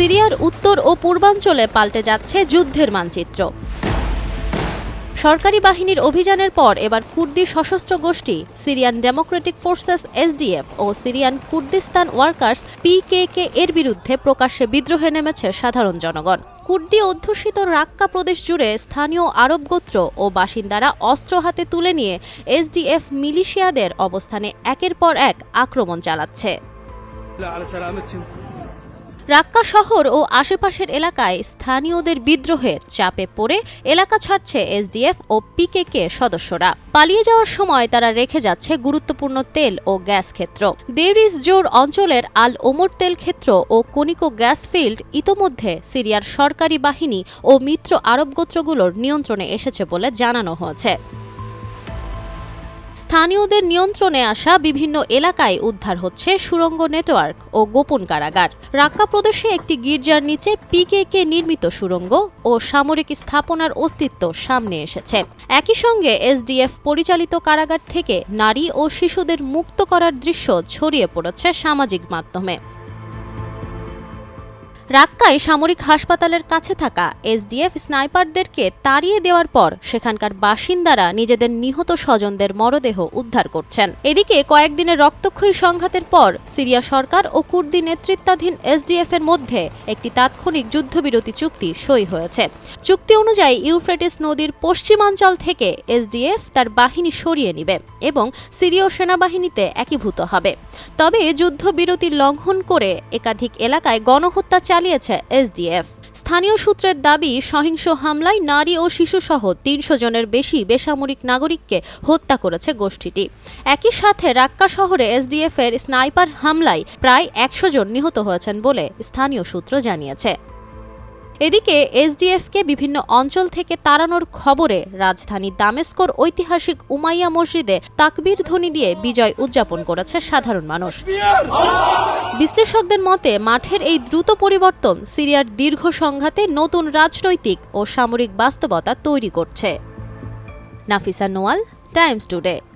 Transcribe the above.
সিরিয়ার উত্তর ও পূর্বাঞ্চলে পাল্টে যাচ্ছে যুদ্ধের মানচিত্র। সরকারি বাহিনীর অভিযানের পর এবার কুর্দি সশস্ত্র গোষ্ঠী, সিরিয়ান ডেমোক্রেটিক ফোর্সেস এসডিএফ ও সিরিয়ান কুর্দিস্তান ওয়ার্কার্স পিকে এর বিরুদ্ধে প্রকাশ্যে বিদ্রোহে নেমেছে সাধারণ জনগণ। কুর্দি অধ্যুষিত রাক্কা প্রদেশ জুড়ে স্থানীয় আরব গোত্র ও বাসিন্দারা অস্ত্র হাতে তুলে নিয়ে এসডিএফ মিলিশিয়াদের অবস্থানে একের পর এক আক্রমণ চালাচ্ছে। রাক্কা শহর ও আশেপাশের এলাকায় স্থানীয়দের বিদ্রোহের চাপে পড়ে এলাকা ছাড়ছে এসডিএফ ও পিকেকে সদস্যরা। পালিয়ে যাওয়ার সময় তারা রেখে যাচ্ছে গুরুত্বপূর্ণ তেল ও গ্যাস ক্ষেত্র। দেরিস জোর অঞ্চলের আল ওমর তেল ক্ষেত্র ও কনিকো গ্যাস ফিল্ড ইতোমধ্যে সিরিয়ার সরকারি বাহিনী ও মিত্র আরব গোত্রগুলোর নিয়ন্ত্রণে এসেছে বলে জানানো হয়েছে। স্থানীয়দের নিয়ন্ত্রণে আসা বিভিন্ন এলাকায় উদ্ধার হচ্ছে সুরঙ্গ নেটওয়ার্ক ও গোপন কারাগার। রাক্কা প্রদেশে একটি গির্জার নিচে পিকেকে নির্মিত সুরঙ্গ ও সামরিক স্থাপনার অস্তিত্ব সামনে এসেছে। একই সঙ্গে এসডিএফ পরিচালিত কারাগার থেকে নারী ও শিশুদের মুক্ত করার দৃশ্য ছড়িয়ে পড়েছে সামাজিক মাধ্যমে। রাক্কায় সামরিক হাসপাতালের কাছে থাকা এসডিএফ স্নাইপারদেরকে তাড়িয়ে দেওয়ার পর সেখানকার বাসিন্দারা নিজেদের নিহত স্বজনদের মরদেহ উদ্ধার করছেন। এদিকে কয়েকদিনের রক্তক্ষয়ী সংঘাতের পর সিরিয়া সরকার ও কুর্দি নেতৃত্বাধীন এসডিএফ এর মধ্যে একটি তাৎক্ষণিক যুদ্ধবিরতি চুক্তি সই হয়েছে। চুক্তি অনুযায়ী ইউফ্রেটিস নদীর পশ্চিমাঞ্চল থেকে এসডিএফ তার বাহিনী সরিয়ে নিবে এবং সিরীয় সেনাবাহিনীতে একীভূত হবে। তবে যুদ্ধবিরতি লঙ্ঘন করে একাধিক এলাকায় গণহত্যা চালিয়েছে এসডিএফ। স্থানীয় সূত্রের দাবি, সহিংস হামলায় নারী ও শিশুসহ তিনশো জনের বেশি বেসামরিক নাগরিককে হত্যা করেছে গোষ্ঠীটি। একই সাথে রাক্কা শহরে এসডিএফ এর স্নাইপার হামলায় প্রায় একশো জন নিহত হয়েছেন বলে স্থানীয় সূত্র জানিয়েছে। এদিকে এসডিএফকে বিভিন্ন অঞ্চল থেকে তাড়ানোর খবরে রাজধানী দামেস্কর ঐতিহাসিক উমাইয়া মসজিদে তাকবীর ধ্বনি দিয়ে বিজয় উদযাপন করেছে সাধারণ মানুষ। বিশ্লেষকদের মতে, মাঠের এই দ্রুত পরিবর্তন সিরিয়ার দীর্ঘ সংঘাতে নতুন রাজনৈতিক ও সামরিক বাস্তবতা তৈরি করছে। Nafisa Noyal, Times Today.